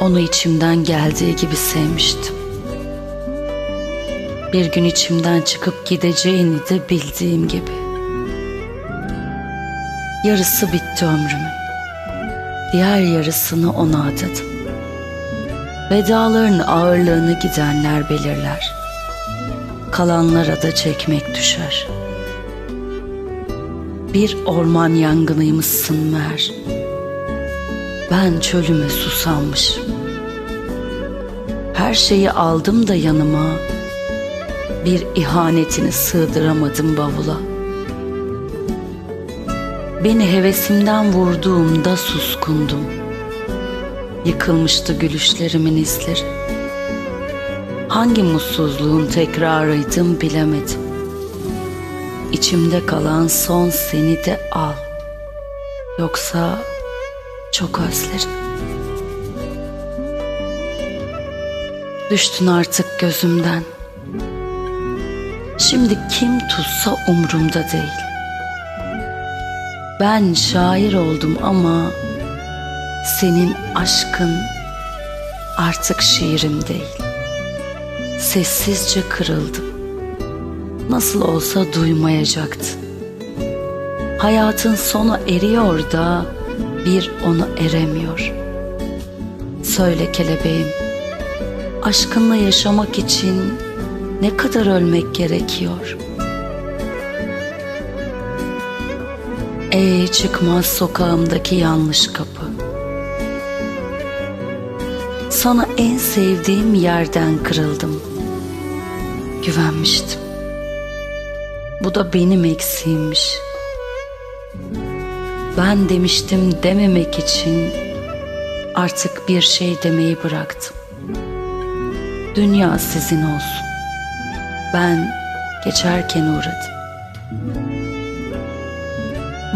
Onu içimden geldiği gibi sevmiştim. Bir gün içimden çıkıp gideceğini de bildiğim gibi. Yarısı bitti ömrümün. Diğer yarısını ona adadım. Vedaların ağırlığını gidenler belirler. Kalanlara da çekmek düşer. Bir orman yangınıymışsın meğer. Ben çölüme susanmışım. Her şeyi aldım da yanıma. Bir ihanetini sığdıramadım bavula. Beni hevesimden vurduğumda suskundum. Yıkılmıştı gülüşlerimin izleri. Hangi mutsuzluğun tekrarıydım bilemedim. İçimde kalan son seni de al. Yoksa çok özlerim. Düştün artık gözümden. Şimdi kim tutsa umrumda değil. Ben şair oldum ama senin aşkın artık şiirim değil. Sessizce kırıldım. Nasıl olsa duymayacaktı. Hayatın sonu eriyor da bir onu eremiyor. Söyle kelebeğim, aşkınla yaşamak için ne kadar ölmek gerekiyor? Ey çıkmaz sokağımdaki yanlış kapı. Sana en sevdiğim yerden kırıldım. Güvenmiştim. Bu da benim eksiğimmiş. Ben demiştim dememek için artık bir şey demeyi bıraktım. Dünya sizin olsun. Ben geçerken uğradım.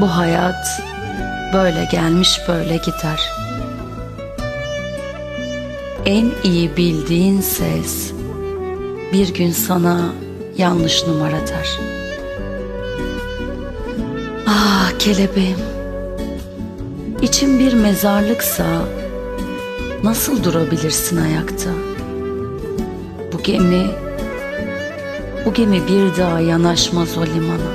Bu hayat böyle gelmiş böyle gider. En iyi bildiğin ses bir gün sana yanlış numara der. Ah kelebeğim. İçin bir mezarlıksa nasıl durabilirsin ayakta? Bu gemi bu gemi bir daha yanaşmaz o limana.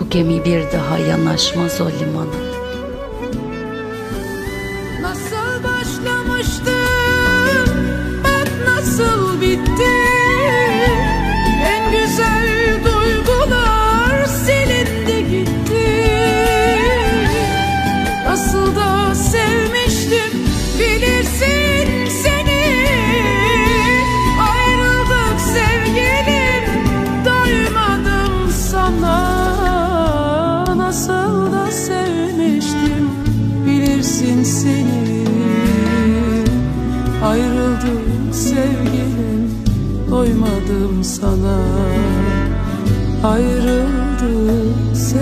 Bu gemi bir daha yanaşmaz o limana. Ayrıldık sevgilim, doymadım sana. Ayrıldık sevgilim,